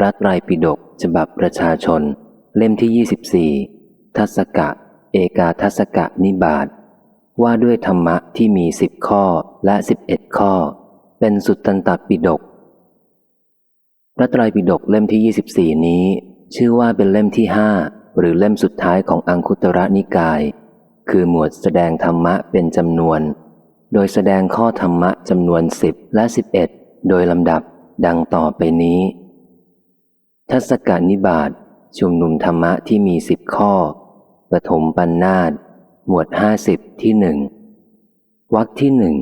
พระไตรปิฎกฉบับประชาชน เล่มที่ 24 ทัศกะ เอกาทัศกะนิบาตว่าด้วยธรรมะที่มีสิบข้อและสิบเอ็ดข้อ เป็นสุตตันตปิฎกพระไตรปิฎกเล่มที่ 24 นี้ ชื่อว่าเป็นเล่มที่ห้าหรือเล่มสุดท้ายของอังคุตระนิกาย คือหมวดแสดงธรรมะเป็นจำนวน โดยแสดงข้อธรรมะจำนวนสิบและสิบเอ็ดโดยลำดับดังต่อไปนี้ ทัศกานิบาตชุมนุมธรรมะที่มีสิบข้อปฐมปัญนนาตหมวดห้าสิบที่หนึ่งวรรคที่หนึ่ง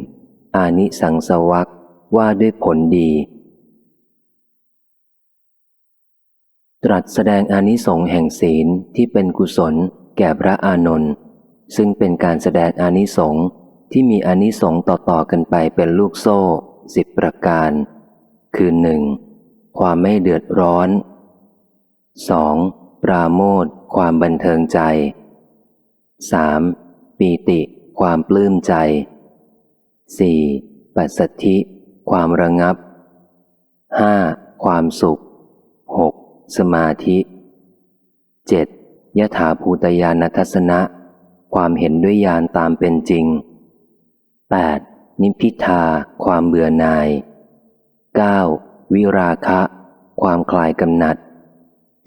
อานิสังสวักว่าด้วยผลดี ตรัสแสดงอานิสงส์แห่งศีลที่เป็นกุศลแก่พระอานนท์ซึ่งเป็นการแสดงอานิสงส์ที่มีอานิสงส์ต่อๆกันไปเป็นลูกโซ่สิบประการ คือหนึ่งความไม่เดือดร้อน 2. ปราโมทความบันเทิงใจ 3. ปีติ ความปลื้มใจ 4. ปัสสัทธิ ความระงับ 5. ความสุข 6. สมาธิ 7. ยถาภูตยานทัศนะ ความเห็นด้วยญาณตามเป็นจริง 8. นิพพิทา ความเบื่อหน่าย 9. วิราคะ ความคลายกำหนัด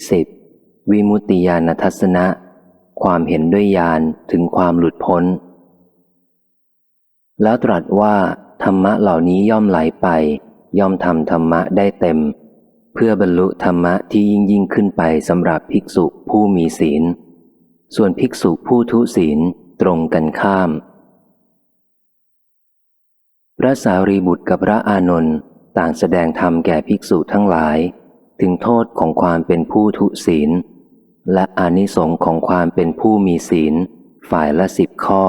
10. วิมุตติญาณทัศนะ ความเห็นด้วยญาณถึงความหลุดพ้น แล้วตรัสว่า ธรรมะเหล่านี้ย่อมไหลไป ย่อมทำธรรมะได้เต็ม เพื่อบรรลุธรรมะที่ยิ่งยิ่งขึ้นไปสำหรับภิกษุผู้มีศีล ส่วนภิกษุผู้ทุศีลตรงกันข้าม พระสารีบุตรกับพระอานนท์ต่างแสดงธรรมแก่ภิกษุทั้งหลาย ถึงโทษของความเป็นผู้ทุศีล และอานิสงส์ของความเป็นผู้มีศีล ฝ่ายละสิบข้อ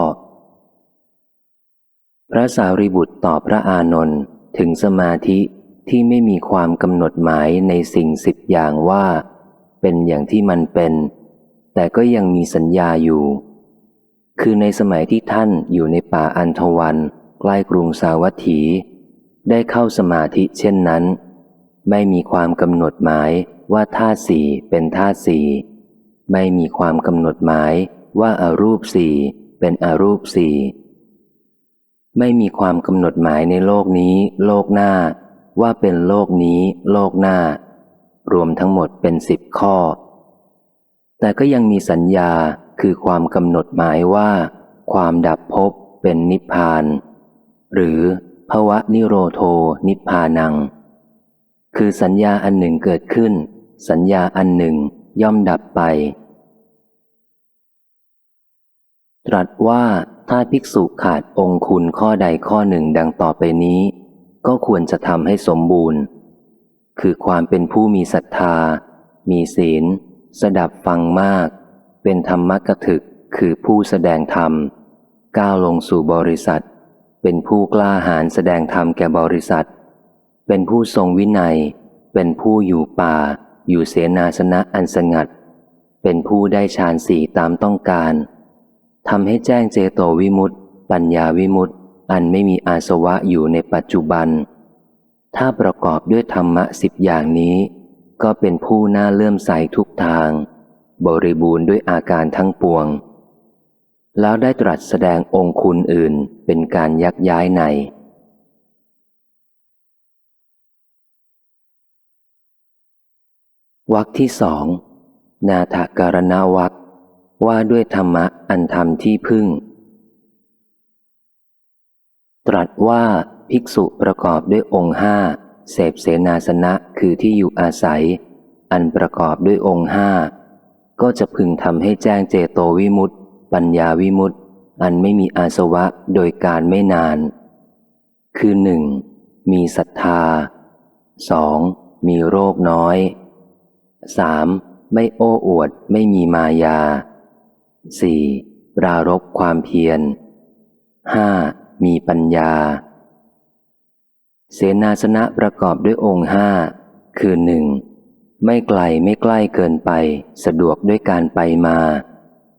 พระสารีบุตรตอบพระอานนท์ถึงสมาธิที่ไม่มีความกำหนดหมายในสิ่งสิบอย่างว่า เป็นอย่างที่มันเป็น แต่ก็ยังมีสัญญาอยู่ คือในสมัยที่ท่านอยู่ในป่าอันทวัน ใกล้กรุงสาวัตถี ได้เข้าสมาธิเช่นนั้น ไม่มีความกำหนดหมายว่าธาตุสี่เป็นธาตุสี่ไม่มีความกำหนดหมายว่าอารูปสี่เป็นอารูปสี่ไม่มีความกำหนดหมายในโลกนี้ โลกหน้า ว่าเป็นโลกนี้ โลกหน้า รวมทั้งหมดเป็นสิบข้อ แต่ก็ยังมีสัญญาคือความกำหนดหมายว่า ความดับภพเป็นนิพพาน หรือภวะนิโรโทนิพพานัง คือสัญญาอันหนึ่งเกิดขึ้น สัญญาอันหนึ่งย่อมดับไป ตรัสว่าถ้าภิกษุขาดองคุณข้อใดข้อหนึ่งดังต่อไปนี้ ก็ควรจะทำให้สมบูรณ์ คือความเป็นผู้มีศรัทธา มีศีล สดับฟังมาก เป็นธรรมกถึกคือผู้แสดงธรรม ก้าวลงสู่บริษัท เป็นผู้กล้าหาญแสดงธรรมแก่บริษัท เป็นผู้ทรงวินัย เป็นผู้อยู่ป่า อยู่เสนาสนะอันสงัด เป็นผู้ได้ฌานสี่ตามต้องการทำให้แจ้งเจโตวิมุตติ ปัญญาวิมุตติ อันไม่มีอาสวะอยู่ในปัจจุบัน ถ้าประกอบด้วยธรรมะสิบอย่างนี้ ก็เป็นผู้น่าเลื่อมใสทุกทาง บริบูรณ์ด้วยอาการทั้งปวง แล้วได้ตรัสแสดงองค์คุณอื่นเป็นการยักย้ายใน วักที่สอง นาถการณวักว่าด้วยธรรมะอันธรรมที่พึ่ง ตรัสว่าภิกษุประกอบด้วยองค์ห้าเสพเสนาสนะคือที่อยู่อาศัย อันประกอบด้วยองค์ห้าก็จะพึงทำให้แจ้งเจโตวิมุตติปัญญาวิมุตติอันไม่มีอาสวะโดยการไม่นาน คือหนึ่งมีศรัทธาสองมีโรคน้อย สามไม่โอ้อวดไม่มีมายา 4. ปรารบความเพียร 5. มีปัญญา เสนาสนะประกอบด้วยองค์ห้าคือหนึ่งไม่ไกลไม่ใกล้เกินไป สะดวกด้วยการไปมา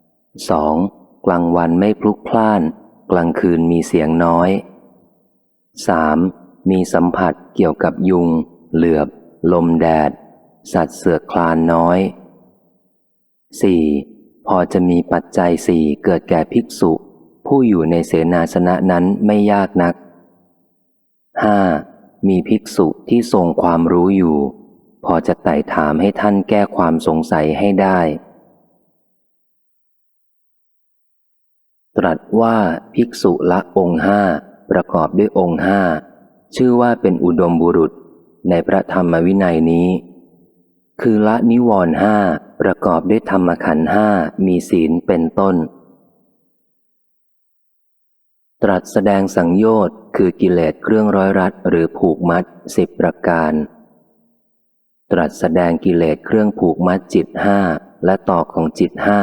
2. กลางวันไม่พลุกพล่าน กลางคืนมีเสียงน้อย 3. มีสัมผัสเกี่ยวกับยุง เหลือบ ลมแดด สัตว์เสือคลานน้อย 4. พอจะมีปัจจัยสี่เกิดแก่ภิกษุ ผู้อยู่ในเสนาสนะนั้นไม่ยากนัก 5. มีภิกษุที่ทรงความรู้อยู่ พอจะไต่ถามให้ท่านแก้ความสงสัยให้ได้ ตรัสว่าภิกษุละองค์ห้าประกอบด้วยองค์ห้าชื่อว่าเป็นอุดมบุรุษในพระธรรมวินัยนี้ คือละนิวรณ์ห้าประกอบด้วยธรรมขันห้ามีศีลเป็นต้น ตรัสแสดงสังโยชน์คือกิเลสเครื่องร้อยรัดหรือผูกมัดสิบประการ ตรัสแสดงกิเลสเครื่องผูกมัดจิตห้าและต่อของจิตห้า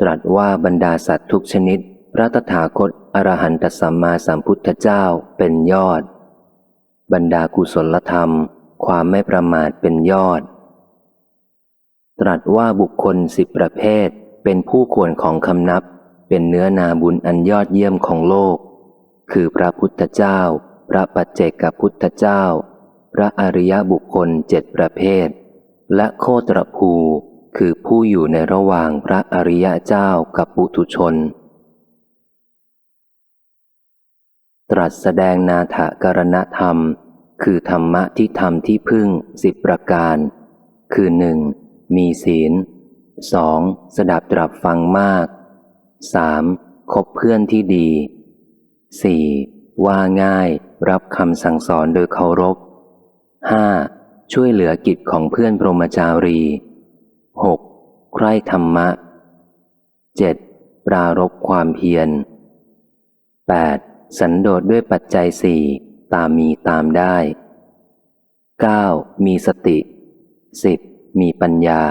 ตรัสว่าบรรดาสัตว์ทุกชนิด พระตถาคตอรหันตสัมมาสัมพุทธเจ้าเป็นยอด บรรดากุศลธรรม ความไม่ประมาทเป็นยอด ตรัสว่าบุคคลสิบประเภท เป็นผู้ควรของคำนับ เป็นเนื้อนาบุญอันยอดเยี่ยมของโลก คือพระพุทธเจ้า พระปัจเจกพุทธเจ้า พระอริยบุคคลเจ็ดประเภท และโคตรภูคือผู้อยู่ในระหว่างพระอริยเจ้ากับปุถุชน ตรัสแสดงนาถกรณธรรม คือธรรมะที่ทำที่พึ่งสิบประการ คือหนึ่งมีศีลสองสดับตรับฟังมากสามคบเพื่อนที่ดีสี่ว่าง่ายรับคำสั่งสอนโดยเคารพห้าช่วยเหลือกิจของเพื่อนพรหมจารี 6. ใคร่ธรรมะ 7. ปรารบความเพียร 8. สันโดษด้วยปัจจัยสี่ ตามมีตามได้ 9. มีสติ 10. มีปัญญา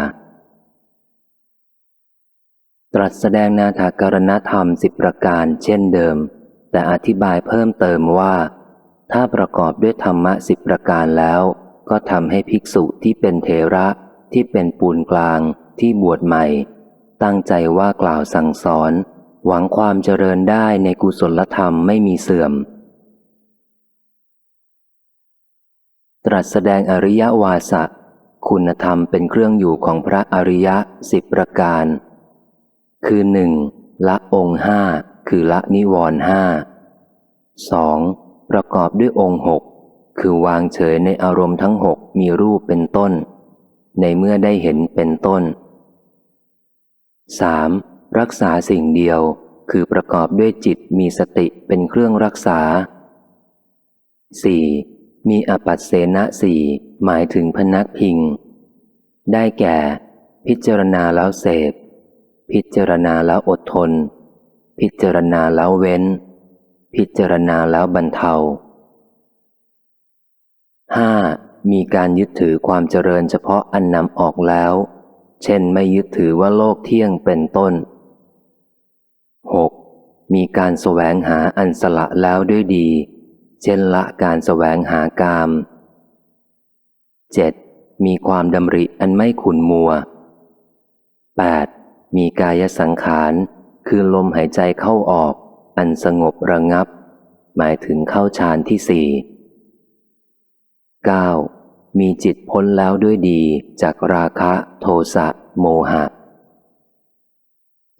ตรัสแสดงนาถากรณธรรมสิบประการเช่นเดิม แต่อธิบายเพิ่มเติมว่า ถ้าประกอบด้วยธรรมะสิบประการแล้ว ก็ทำให้ภิกษุที่เป็นเทระที่เป็นปูนกลางที่บวชใหม่ ตั้งใจว่ากล่าวสั่งสอน หวังความเจริญได้ในกุศลธรรมไม่มีเสื่อม ตรัสแสดงอริยวาสะคุณธรรมเป็นเครื่องอยู่ของพระอริยะสิบประการ คือหนึ่งละองค์ห้าคือละนิวรห้าสองประกอบด้วยองค์หกคือวางเฉยในอารมณ์ทั้งหกมีรูปเป็นต้น ในเมื่อได้เห็นเป็นต้น 3. รักษาสิ่งเดียวคือประกอบด้วยจิตมีสติเป็นเครื่องรักษา 4. มีอปัสเสนะสี่หมายถึงพนักพิง ได้แก่ พิจารณาแล้วเสพ พิจารณาแล้วอดทน พิจารณาแล้วเว้น พิจารณาแล้วบรรเทา 5. มีการยึดถือความเจริญเฉพาะอันนำออกแล้ว เช่นไม่ยึดถือว่าโลกเที่ยงเป็นต้น 6. มีการแสวงหาอันสละแล้วด้วยดี เช่นละการแสวงหากาม 7. มีความดำริอันไม่ขุนมัว 8. มีกายสังขาร คือลมหายใจเข้าออก อันสงบระงับ หมายถึงเข้าฌานที่สี่ 9. มีจิตพ้นแล้วด้วยดีจากราคะโทสะโมหะ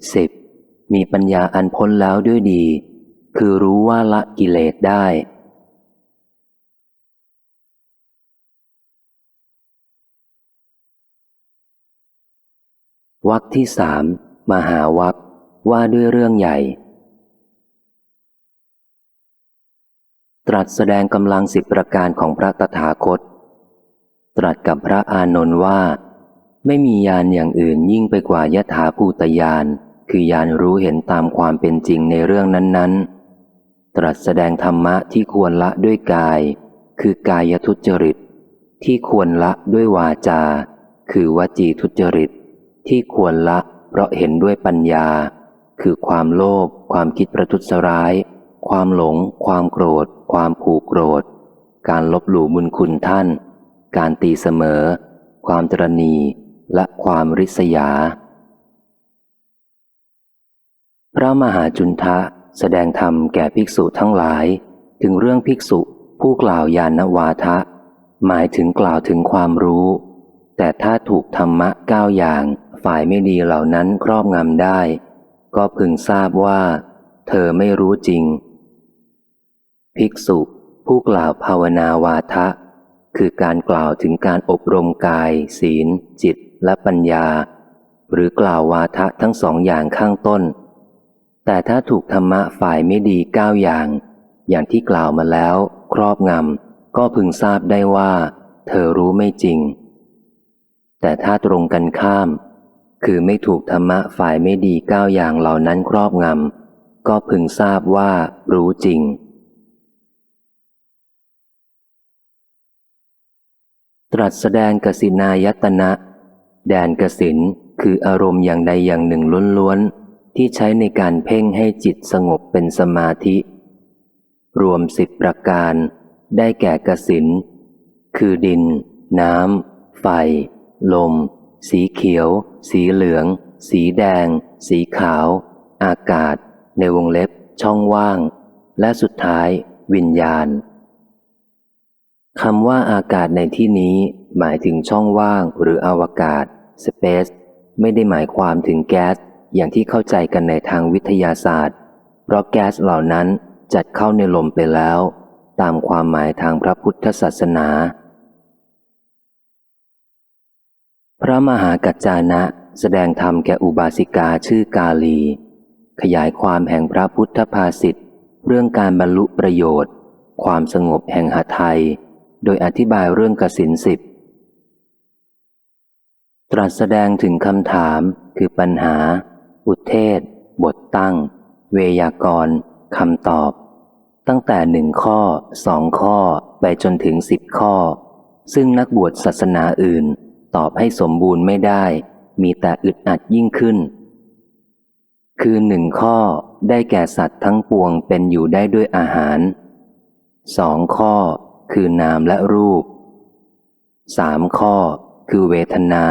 10. มีปัญญาอันพ้นแล้วด้วยดี คือรู้ว่าละกิเลสได้ วักที่สามมหาวักว่าด้วยเรื่องใหญ่ ตรัสแสดงกำลังสิบประการของพระตถาคต ตรัสกับพระอานนท์ว่า ไม่มียานอย่างอื่นยิ่งไปกว่ายถาภูตยานคือยานรู้เห็นตามความเป็นจริงในเรื่องนั้น ๆ ตรัสแสดงธรรมะที่ควรละด้วยกาย คือกายทุจริต ที่ควรละด้วยวาจา คือวจีทุจริต ที่ควรละเพราะเห็นด้วยปัญญา คือความโลภความคิดประทุษร้าย ความหลง ความโกรธ ความผูกโกรธ การลบหลู่บุญคุณท่าน การตีเสมอ ความตรณีและความริษยา พระมหาจุนทะแสดงธรรมแก่ภิกษุทั้งหลาย ถึงเรื่องภิกษุผู้กล่าวยานวาทะ หมายถึงกล่าวถึงความรู้ แต่ถ้าถูกธรรมะเก้าอย่าง ฝ่ายไม่ดีเหล่านั้นครอบงำได้ ก็พึงทราบว่า เธอไม่รู้จริง ภิกษุผู้กล่าวภาวนาวาทะ คือการกล่าวถึงการอบรมกาย ศีล จิตและปัญญา หรือกล่าววาทะทั้งสองอย่างข้างต้น แต่ถ้าถูกธรรมะฝ่ายไม่ดีเก้าอย่าง อย่างที่กล่าวมาแล้ว ครอบงำก็พึงทราบได้ว่า เธอรู้ไม่จริง แต่ถ้าตรงกันข้าม คือไม่ถูกธรรมะฝ่ายไม่ดีเก้าอย่างเหล่านั้นครอบงำ ก็พึงทราบว่ารู้จริง ตรัสแสดงกสินายตนะ แดนกสินคืออารมณ์อย่างใดอย่างหนึ่งล้วนๆ ที่ใช้ในการเพ่งให้จิตสงบเป็นสมาธิ รวมสิบประการ ได้แก่กสิน คือดิน น้ำ ไฟ ลม สีเขียว สีเหลือง สีแดง สีขาว อากาศ ในวงเล็บ ช่องว่าง และสุดท้าย วิญญาณคำว่าอากาศในที่นี้ หมายถึงช่องว่างหรืออวกาศ space ไม่ได้หมายความถึงแก๊ส อย่างที่เข้าใจกันในทางวิทยาศาสตร์ เพราะแก๊สเหล่านั้นจัดเข้าในลมไปแล้ว ตามความหมายทางพระพุทธศาสนา พ ระมหากัจจานะ แสดงธรรมแก่อุบาสิกาชื่อกาลี ขยายความแห่งพระพุทธภาษิตเรื่องการบรรลุประโยชน์ ความสงบแห่งหไทยโดยอธิบายเรื่องกสินสิบตรัสแสดงถึงคำถามคือปัญหา อุเทศ บทตั้ง เวยากรคำตอบ ตั้งแต่หนึ่งข้อสองข้อ ไปจนถึงสิบข้อ ซึ่งนักบวชศาสนาอื่น ตอบให้สมบูรณ์ไม่ได้ มีแต่อึดอัดยิ่งขึ้น คือหนึ่งข้อได้แก่สัตว์ทั้งปวงเป็นอยู่ได้ด้วยอาหารสองข้อคือนามและรูปสามข้อคือเวทนา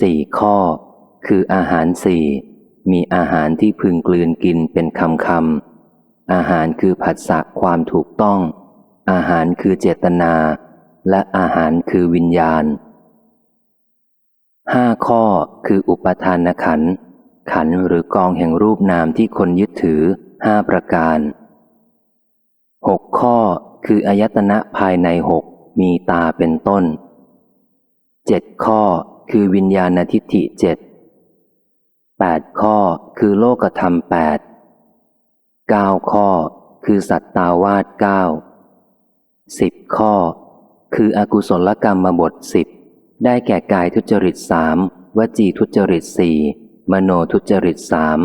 สี่ข้อ คืออาหารสี่มีอาหารที่พึงกลืนกินเป็นคำคำอาหารคือผัสสะความถูกต้อง อาหารคือเจตนา และอาหารคือวิญญาณห้าข้อคืออุปทานขัน ขันหรือกองแห่งรูปนามที่คนยึดถือห้าประการหกข้อคืออายตนะภายในหกมีตาเป็นต้นเจ็ดข้อคือวิญญาณทิฏฐิเจ็ดแปดข้อคือโลกธรรมแปดเก้าข้อคือสัตตาวาสเก้าสิบข้อ คืออกุศลกรรมมาบทสิบได้แก่กายทุจริตสามวจีทุจริตสี่มโนทุจริตสาม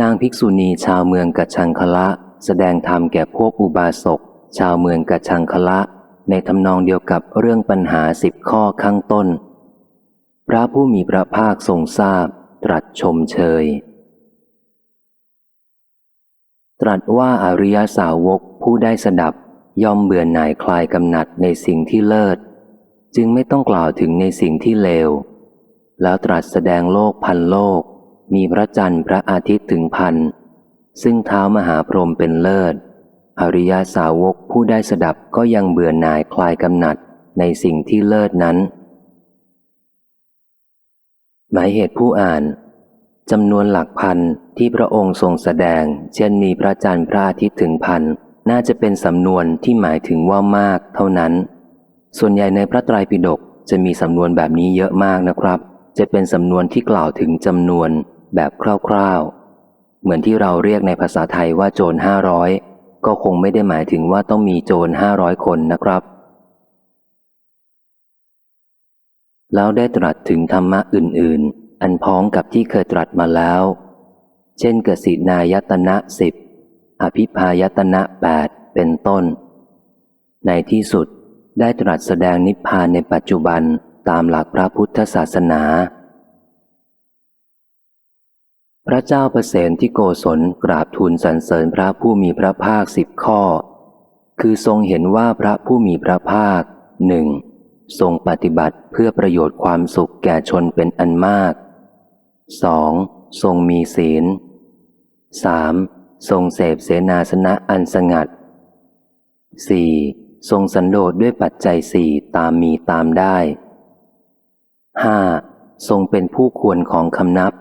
นางภิกษุณีชาวเมืองกัจชังคละแสดงธรรมแก่พวกอุบาสก ชาวเมืองกัจชังคละ ในทำนองเดียวกับเรื่องปัญหาสิบข้อข้างต้น พระผู้มีพระภาคทรงทราบ ตรัสชมเชย ตรัสว่าอริยสาวกผู้ได้สดับ ย่อมเบื่อหน่ายคลายกำหนัดในสิ่งที่เลิศ จึงไม่ต้องกล่าวถึงในสิ่งที่เลว แล้วตรัสแสดงโลกพันโลก มีพระจันทร์พระอาทิตย์ถึงพัน ซึ่งเท้ามหาพรหมเป็นเลิศ อริยาสาวกผู้ได้สดับก็ยังเบื่อหน่ายคลายกำหนัดในสิ่งที่เลิศนั้น หมายเหตุผู้อ่านจำนวนหลักพันที่พระองค์ทรงแสดง เช่นมีพระจันทร์พระอาทิตย์ถึงพัน น่าจะเป็นสำนวนที่หมายถึงว่ามากเท่านั้น ส่วนใหญ่ในพระไตรปิฎกจะมีสำนวนแบบนี้เยอะมากนะครับ จะเป็นสำนวนที่กล่าวถึงจำนวนแบบคร่าวๆ เหมือนที่เราเรียกในภาษาไทยว่าโจรห้าร้อยก็คงไม่ได้หมายถึงว่าต้องมีโจรห้าร้อยคนนะครับ แล้วได้ตรัสถึงธรรมะอื่น ๆ อันพ้องกับที่เคยตรัสมาแล้ว เช่นกสินายตนะสิบ อภิพายตนะแปดเป็นต้น ในที่สุดได้ตรัสแสดงนิพพานในปัจจุบันตามหลักพระพุทธศาสนา พระเจ้าประเสนที่โกศลกราบทูลสรรเสริญพระผู้มีพระภาคสิบข้อ คือทรงเห็นว่าพระผู้มีพระภาคหนึ่งทรงปฏิบัติเพื่อประโยชน์ความสุขแก่ชนเป็นอันมาก 2. ทรงมีศีล 3. ทรงเสพเสนาสนะอันสงัด 4. ทรงสันโดษด้วยปัจจัยสี่ตามมีตามได้ 5. ทรงเป็นผู้ควรของคำนับ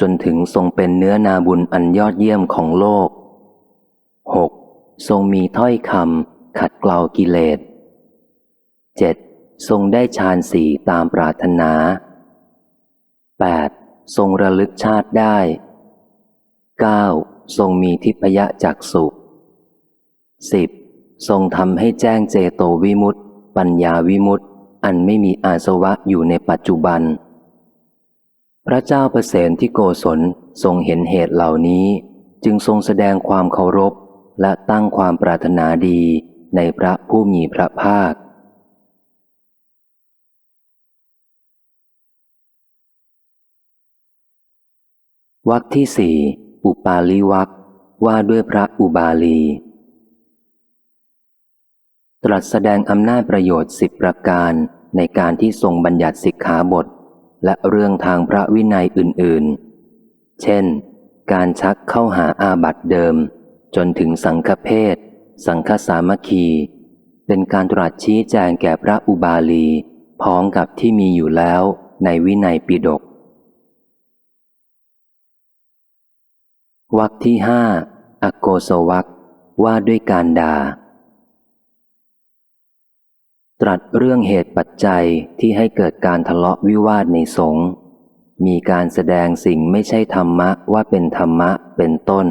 จนถึงทรงเป็นเนื้อนาบุญอันยอดเยี่ยมของโลก 6. ทรงมีถ้อยคำขัดเกลากิเลส 7. ทรงได้ฌานสี่ตามปรารถนา 8. ทรงระลึกชาติได้ 9. ทรงมีทิพยจักสุ 10. ทรงทำให้แจ้งเจโตวิมุตติปัญญาวิมุตติอันไม่มีอาสวะอยู่ในปัจจุบัน พระเจ้าประเสนที่โกศลทรงเห็นเหตุเหล่านี้ จึงทรงแสดงความเคารพและตั้งความปรารถนาดีในพระผู้มีพระภาควักที่สี่ อุปาลิวักว่าด้วยพระอุบาลี ตรัสแสดงอำนาจประโยชน์สิบประการในการที่ทรงบัญญัติสิกขาบท และเรื่องทางพระวินัยอื่น ๆ เช่น การชักเข้าหาอาบัตเดิม จนถึงสังฆเพศ สังฆสามัคคี เป็นการตรัสชี้แจงแก่พระอุบาลี พ้องกับที่มีอยู่แล้วในวินัยปิฎก วักที่ห้าอโกโสวักว่าด้วยการด่า ตรัสเรื่องเหตุปัจจัยที่ให้เกิดการทะเลาะวิวาทในสงฆ์มีการแสดงสิ่งไม่ใช่ธรรมะว่าเป็นธรรมะเป็นต้น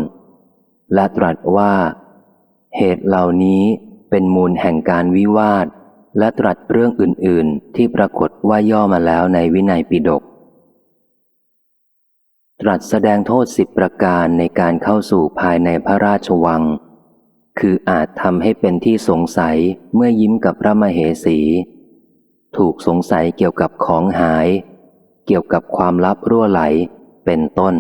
และตรัสว่า เหตุเหล่านี้เป็นมูลแห่งการวิวาท และตรัสเรื่องอื่น ๆ ที่ปรากฏว่าย่อมาแล้วในวินัยปิฎก ตรัสแสดงโทษสิบประการในการเข้าสู่ภายในพระราชวัง คืออาจทำให้เป็นที่สงสัยเมื่อยิ้มกับพระมเหสี ถูกสงสัยเกี่ยวกับของหาย เกี่ยวกับความลับรั่วไหล เป็นต้น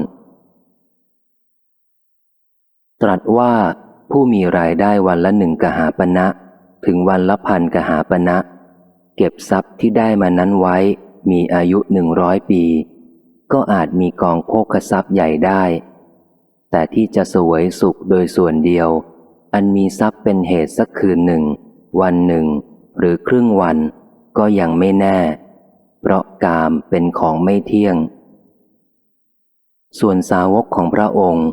ตรัสว่าผู้มีรายได้วันละหนึ่งกหาปณะถึงวันละพันกหาปณะเก็บทรัพย์ที่ได้มานั้นไว้ มีอายุหนึ่งร้อยปี ก็อาจมีกองโภคทรัพย์ใหญ่ได้ แต่ที่จะสวยสุขโดยส่วนเดียว อันมีทรัพย์เป็นเหตุสักคืนหนึ่ง วันหนึ่ง หรือครึ่งวัน ก็ยังไม่แน่ เพราะกามเป็นของไม่เที่ยง ส่วนสาวกของพระองค์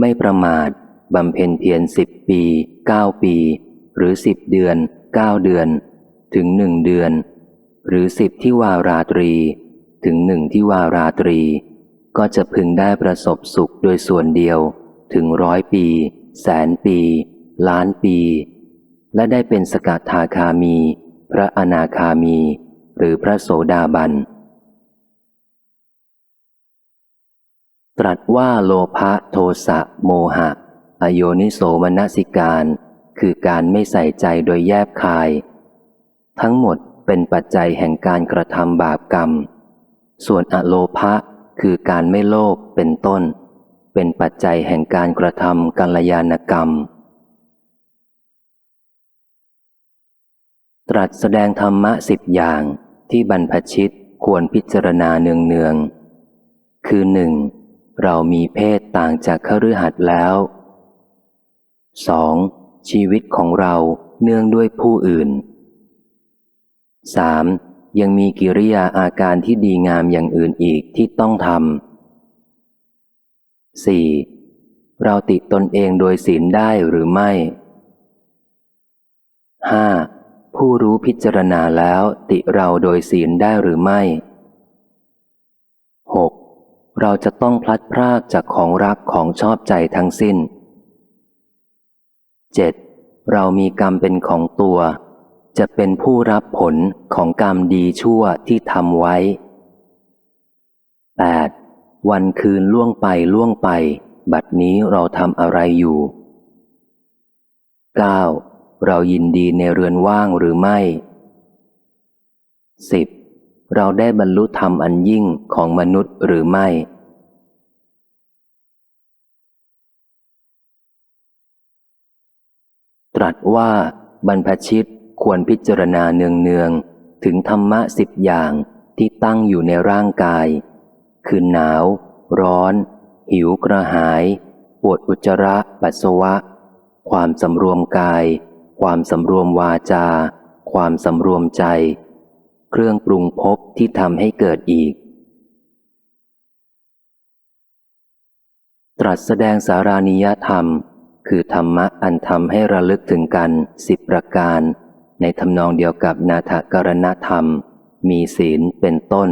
ไม่ประมาทบำเพ็ญเพียรสิบปีเก้าปี หรือสิบเดือนเก้าเดือน ถึงหนึ่งเดือน หรือสิบที่วาราตรี ถึงหนึ่งที่วาราตรี ก็จะพึงได้ประสบสุขโดยส่วนเดียว ถึงร้อยปี แสนปี ล้านปี และได้เป็นสกัทาคามี พระอนาคามี หรือพระโสดาบัน ตรัสว่าโลภะโทสะโมหะ อโยนิโสมนสิการ คือการไม่ใส่ใจโดยแยบคาย ทั้งหมดเป็นปัจจัยแห่งการกระทำบาปกรรม ส่วนอโลภะคือการไม่โลภเป็นต้น เป็นปัจจัยแห่งการกระทำกัลยาณกรรม ตรัสแสดงธรรมะสิบอย่างที่บรรพชิตควรพิจารณาเนืองๆคือหนึ่งเรามีเพศต่างจากคฤหัสถ์แล้ว 2. ชีวิตของเราเนื่องด้วยผู้อื่น 3. ยังมีกิริยาอาการที่ดีงามอย่างอื่นอีกที่ต้องทำ 4. เราติตนเองโดยศีลได้หรือไม่ 5. ผู้รู้พิจารณาแล้วติเราโดยศีลได้หรือไม่ 6. เราจะต้องพลัดพรากจากของรักของชอบใจทั้งสิ้น 7. เรามีกรรมเป็นของตัว จะเป็นผู้รับผลของกรรมดีชั่วที่ทำไว้ 8. วันคืนล่วงไปล่วงไป บัดนี้เราทำอะไรอยู่ 9. เรายินดีในเรือนว่างหรือไม่ 10. เราได้บรรลุธรรมอันยิ่งของมนุษย์หรือไม่ตรัสว่าบรรพชิต ควรพิจารณาเนืองๆ ถึงธรรมะสิบอย่างที่ตั้งอยู่ในร่างกาย คือหนาว ร้อน หิวกระหาย ปวดอุจจาระปัสสาวะ ความสำรวมกาย ความสำรวมวาจา ความสำรวมใจ เครื่องปรุงภพที่ทำให้เกิดอีก ตรัสแสดงสารานิยธรรม คือธรรมะอันทำให้ระลึกถึงกันสิบประการ ในทำนองเดียวกับนาถกรณธรรม มีศีลเป็นต้น